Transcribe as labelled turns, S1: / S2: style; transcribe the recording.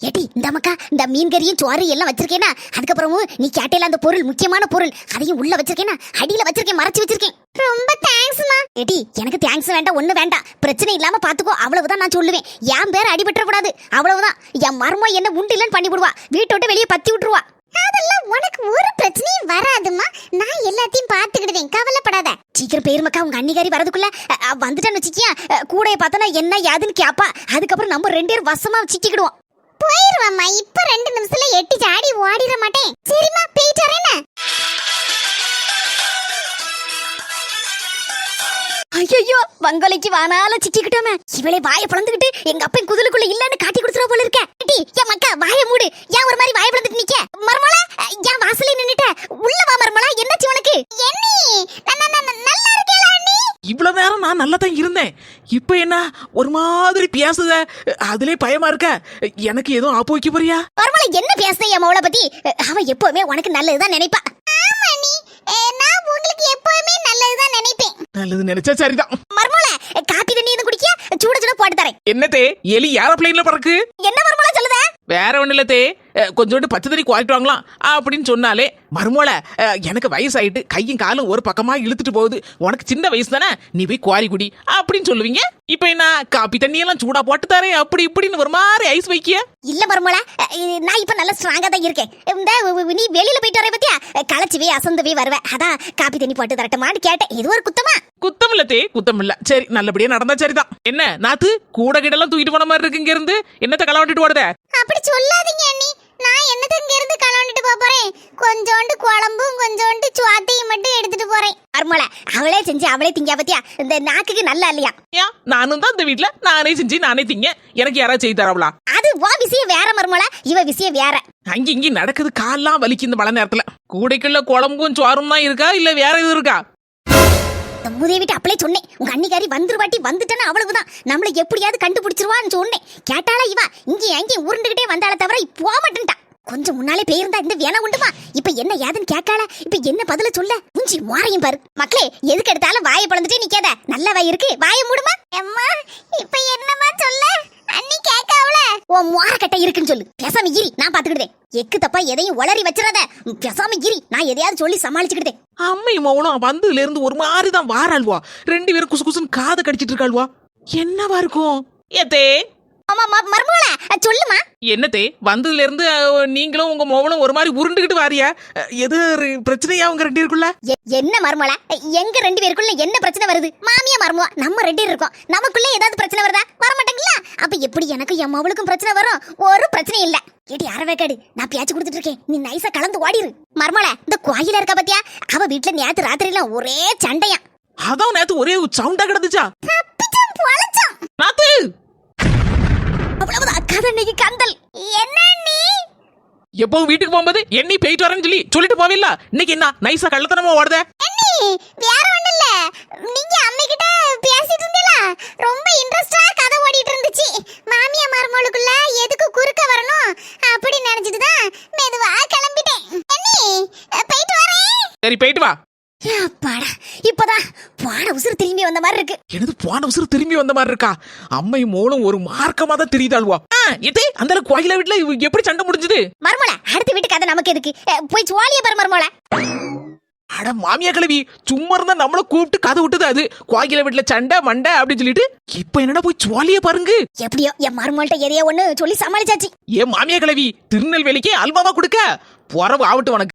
S1: ஏடி இந்த இந்த மீன் கறியும் சோறு எல்லாம் வச்சிருக்கேனா? அதுக்கப்புறமும் நீ கேட்டையில அந்த பொருள் முக்கியமான பொருள் அதையும் உள்ள வச்சிருக்கேனா? அடியில வச்சிருக்கேன் மறைச்சு வச்சிருக்கேன். ரொம்ப தேங்க்ஸ்மா ஏடி எனக்கு தேங்க்ஸ் வேண்டாம் ஒண்ணு வேண்டாம். பிரச்சனை இல்லாம பாத்துக்கோ அவ்வளவுதான் நான் சொல்லுவேன். என் பேர் அடிபட்டுற கூடாது அவ்வளவுதான். என் மர்மம் என்ன உண்டு இல்லைன்னு பண்ணி விடுவா வீட்டை விட்டு வெளியே பத்தி விட்டுருவா. அதெல்லாம் உனக்கு ஒரு பிரச்சனையும் வராதுமா நான் எல்லாத்தையும் பாத்துக்கிடுவேன் கவலைப்படாத. சீக்கிரம் பேருமக்கா உங்க அன்னிகாரி வரதுக்குள்ள வந்துட்டேன்னு வச்சுக்கியா கூடைய பார்த்தனா என்ன யாதுன்னு கேப்பா. அதுக்கப்புறம் நம்ம ரெண்டு பேரும் வசமா சிக்கிக்கிடுவோம். போயிருவாம்மா. இப்ப ரெண்டு நிமிஷத்துல எட்டி சாடி ஓடிட மாட்டேன். சரிம்மா போயிட்டு வரேன் ஐயோ வங்கோலைக்கு வானால சிக்கிக்கிட்டோமே. இவளே வாய பிளந்துக்கிட்டு எங்க அப்பன் குதிலுக்குள்ள இல்லன்னு காட்டி கொடுத்துற போல இருக்க. டி என் மக்கா வாய மூடு. ஏன் ஒரு மாதிரி வாய பிளந்துட்டு நிக்க? மர்மலா ஏன் வாசல்ல நின்னுட்ட. உள்ள வா மர்மலா என்னாச்சு உனக்கு? எண்ணி நல்லா
S2: இவ்வளவு நேரம் நான் நல்லா தான் இருந்தேன். இப்போ என்ன? ஒரு மாதிரி பேசுத. அதுலயே பயமா இருக்க. எனக்கு எதுவும் ஆப்பு வைக்க போறியா?
S1: மர்மலா என்ன பேசுத என் மவளை பத்தி? அவ எப்பவுமே உனக்கு நல்லதுதான் நினைப்பா. ஆமா நீ நான் உங்களுக்கு எப்பவுமே நல்லதுதான் நினைப்பேன்.
S2: நல்லது நினைச்சா சரிதான்.
S1: மர்மலா காப்பி தண்ணி எதுவும் குடிக்க சுட சுட போட்டு தரேன்.
S2: என்னத்தே எலி ஏரோப்ளைன்ல பறக்கு.
S1: என்ன மர்மலா சொல்லுத?
S2: வேற ஒண்ணு இல்லத்தே கொஞ்சோண்டு பச்சை தண்ணி குவாரிட்டு வாங்கலாம் அப்படின்னு சொன்னாலே மருமோள எனக்கு வயசாயிட்டு கையும் காலும் ஒரு பக்கமா இழுத்துட்டு போகுது. உனக்கு சின்ன வயசு தானே நீ போய் குவாரி குடி அப்படின்னு சொல்லுவீங்க. இப்போ என்ன காப்பி தண்ணி எல்லாம் சூடா போட்டு தரேன் அப்படி இப்படின்னு ஒரு மாதிரி ஐஸ் வைக்கிய?
S1: இல்ல மர்மலா நான் இப்ப நல்ல ஸ்ட்ராங்கா தான் இருக்கேன். இந்த நீ வெளியில போயிட்டு வர பத்தியா? களைச்சுவே அசந்தவே வருவேன் அதான் காப்பி தண்ணி போட்டு தரட்டுமான்னு கேட்டேன். இது ஒரு குத்தமா?
S2: குத்தம் இல்ல தே குத்தம் இல்ல. சரி நல்லபடியா நடந்தா சரிதான். என்ன நாத்து கூட கிடலாம் தூக்கிட்டு போன மாதிரி இருக்கு இங்க இருந்து? என்னத்த களவாட்டிட்டு ஓடுத?
S1: அப்படி சொல்லாதீங்க அண்ணி. நான் என்னது இங்க இருந்து கலந்துட்டு போறேன்? கொஞ்சோண்டு குழம்பும் கொஞ்சோண்டு சுவாத்தையும் மட்டும் எடுத்துட்டு போறேன். மர்மலா அவளே செஞ்சு அவளே திங்க பத்தியா? இந்த நாக்குக்கு நல்லா இல்லையா?
S2: ஏன் நானும் தான் இந்த வீட்ல நானே செஞ்சு நானே திங்க. எனக்கு யாராவது செய்து தரவளா?
S1: அது வா விஷயம் வேற மர்மலா இவ விஷயம் வேற.
S2: அங்க இங்க நடக்குது கால்லாம் வலிக்கு இந்த மழை நேரத்துல. கூடைக்குள்ள குழம்பும் சோறும் தான் இருக்கா? இல்ல வேற எதுவும் இருக்கா?
S1: இந்த விட்டு அப்படியே சொன்னேன். உங்க அன்னிக்காரி வந்துருவாட்டி வந்துட்டேன்னு அவ்வளவுதான். நம்மள எப்படியாவது கண்டுபிடிச்சிருவான்னு சொன்னேன். கேட்டாளா இவா. இங்கே அங்கேயும் உருண்டுகிட்டே வந்தாலே தவிர போக மாட்டேன்ட்டா. கொஞ்சம் முன்னாலே போயிருந்தா இந்த வேணா உண்டுமா? இப்ப என்ன ஏதுன்னு கேட்கால இப்ப என்ன பதில சொல்ல? மூஞ்சி வாரையும் பாரு. மக்களே எதுக்கு எடுத்தாலும் வாயை பிளந்துட்டே நிக்காத. நல்ல வாய் இருக்கு. வாயை மூடுமா? எம்மா இப்ப என்னமா சொல்ல? உன் ஓ இருக்குன்னு சொல்லு. பேசாம இரி நான் பாத்துக்கிட்டேன் எக்கு தப்பா எதையும் உளறி வச்சிடாத. பேசாம இரி நான் எதையாவது சொல்லி சமாளிச்சுக்கிட்டேன்
S2: அம்மை மௌனம் வந்ததுல இருந்து ஒரு மாதிரி தான் வாராள்வா. ரெண்டு பேரும் குசு குசுன்னு காதை கடிச்சிட்டு இருக்காள்வா. என்னவா இருக்கும்? ஏத்தே
S1: ஆமா மர்மோல சொல்லுமா.
S2: என்னத்தே வந்ததுல இருந்து நீங்களும் உங்க மோவனும் ஒரு மாதிரி உருண்டுகிட்டு வாரியா? எது பிரச்சனையா உங்க ரெண்டு பேருக்குள்ள?
S1: என்ன மர்மோல எங்க ரெண்டு பேருக்குள்ள என்ன பிரச்சனை வருது? மாமியா மர்மோ நம்ம ரெண்டு பேர் இருக்கோம். நமக்குள்ள ஏதாவது பிரச்சனை வருதா? வர மாட்டேங்களா அப்ப எப்படி எனக்கு என் மவளுக்கும் பிரச்சனை வரும்? ஒரு பிரச்சனையும் இல்ல. ஏடி அரவேக்காடு நான் பேச்சு கொடுத்துட்டு இருக்கேன். நீ நைஸா கலந்து ஓடிரு. மர்மோல இந்த கோயில இருக்க பாத்தியா? அவ வீட்ல நேத்து ராத்திரில ஒரே சண்டையா
S2: அதான் நேத்து ஒரே சவுண்டா கிடந்துச்சா? எப்பவும் வீட்டுக்கு போகும்போது என்னை போயிட்டு வரேன்னு சொல்லி சொல்லிட்டு போவில்ல? இன்னைக்கு என்ன நைஸா கள்ளத்தனமா ஓடுத?
S1: வேற ஒண்ணு இல்ல. நீங்க அம்மை கிட்ட பேசிட்டு ரொம்ப இன்ட்ரெஸ்டா கதை ஓடிட்டு இருந்துச்சு. மாமியா மருமகளுக்குள்ள எதுக்கு குறுக்க வரணும் அப்படி நினைச்சிட்டு தான் மெதுவா கிளம்பிட்டேன். அண்ணி போயிட்டு வரேன்.
S2: சரி போயிட்டு வா.
S1: அப்பாடா இப்பதான் பாட உசுறு திரும்பி வந்த மாதிரி இருக்கு.
S2: எனது போன உசுறு திரும்பி வந்த மாதிரி இருக்கா? அம்மை மோளும் ஒரு மார்க்கமா தான் தெரியுதாள்வா இது அந்த கோயில வீட்டுல எப்படி சண்டை முடிஞ்சது?
S1: மருமல அடுத்த வீட்டு கதை நமக்கு எதுக்கு? போய் சுவாலிய பாரு மருமல
S2: அட மாமியா கிழவி சும்மா இருந்தா நம்மள கூப்பிட்டு கதை விட்டுது அது. கோயில வீட்டுல சண்டை மண்டை அப்படின்னு சொல்லிட்டு இப்ப என்னடா போய் சுவாலிய பாருங்க?
S1: எப்படியோ என் மருமல்கிட்ட எதையோ ஒண்ணு சொல்லி சமாளிச்சாச்சு.
S2: ஏன் மாமியா கிழவி திருநெல்வேலிக்கு அல்வாவா கொடுக்க? போறவு ஆவட்டும் உனக்கு.